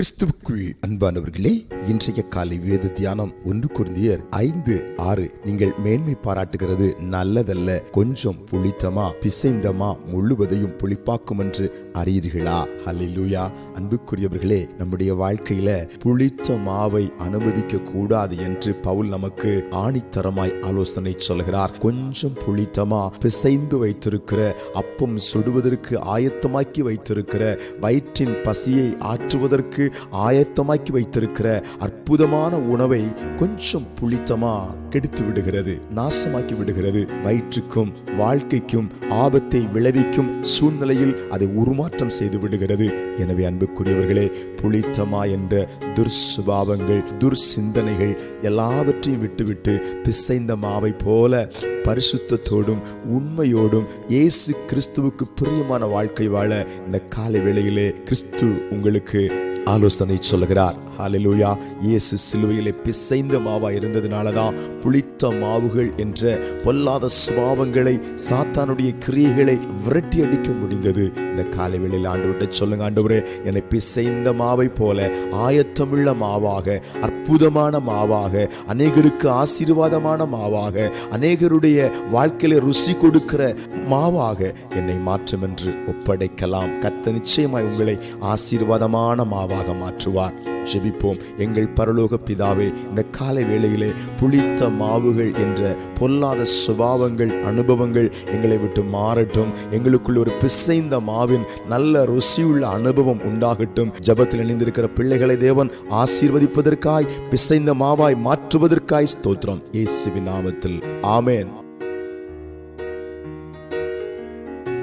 கிறிஸ்துவுக்குள் அன்பானவர்களே இன்றைய காலை வேத தியானம் ஒன்று குருந்தியர் ஐந்து ஆறு. நீங்கள் மேன்மை பாராட்டுகிறது நல்லதல்ல கொஞ்சம் புளித்தமா பிசைந்தமா முழுவதையும் புளிப்பாக்கும் என்று அறியீர்களா? ஹலிலூயா அன்புக்குரியவர்களே நம்முடைய வாழ்க்கையில புளித்த மாவை அனுமதிக்க கூடாது என்று பவுல் நமக்கு ஆணித்தரமாய் ஆலோசனை சொல்கிறார். கொஞ்சம் புளித்தமா பிசைந்து வைத்திருக்கிற அப்பம் சுடுவதற்கு ஆயத்தமாக்கி வைத்திருக்கிற வயிற்றின் பசியை ஆற்றுவதற்கு ஆயத்தமாக்கி வைத்திருக்கிற அற்புதமான உணவை கொஞ்சம் புளித்தமா கெடுத்து விடுகிறது. நாசமாக்கி விடுகிறது. வயிற்றுக்கும் வாழ்க்கைக்கும் ஆபத்தை விளைவிக்கும் சூழ்நிலையில் அதை உருமாற்றம் செய்து விடுகிறது. எனவே அன்புக்குரியவர்களே புளித்தமா என்ற துர்சுபாவங்கள் துர்சிந்தனைகள் எல்லாவற்றையும் விட்டுவிட்டு பிசைந்த மாவை போல பரிசுத்தத்தோடும் உண்மையோடும் இயேசு கிறிஸ்துவுக்கு பிரியமான வாழ்க்கை வாழ இந்த காலை வேளையிலே கிறிஸ்து உங்களுக்கு ஆலோசனை சொல்லுகிறார். ஹalleluya இயேசு சிலுவையிலே பிசைந்த மாவா இருந்ததுனால தான் புளித்த மாவுகள் என்ற பொல்லாத சுபாவங்களை சாத்தானுடைய கிரியைகளை விரட்டி அடிக்க முடிந்தது. இந்த காலை வேளையில் ஆண்டு சொல்லுங்க ஆண்டவரே என்னை பிசைந்த மாவை போல ஆயத்தமுள்ள மாவாக அற்புதமான மாவாக அநேகருக்கு ஆசீர்வாதமான மாவாக அநேகருடைய வாழ்க்கையில ருசி கொடுக்கிற மாவாக என்னை மாற்றும் என்று ஒப்படைக்கலாம். கத்த நிச்சயமாய் உங்களை ஆசீர்வாதமான மாவாக மாற்றுவார். ஜெபிப்போம் எங்கள் பரலோக பிதாவே இந்த காலை வேளையிலே புளித்த மாவுகள் என்ற பொல்லாத சுபாவங்கள் அனுபவங்கள் எங்களை விட்டு மாறட்டும். எங்களுக்குள் ஒரு பிசைந்த மாவின் நல்ல ருசியுள்ள அனுபவம் உண்டாகட்டும். ஜபத்தில் இணைந்திருக்கிற பிள்ளைகளை தேவன் ஆசீர்வதிப்பதற்காய் பிசைந்த மாவாய் மாற்றுவதற்காய் ஸ்தோத்திரம். இயேசுவின் நாமத்தில். ஆமேன்.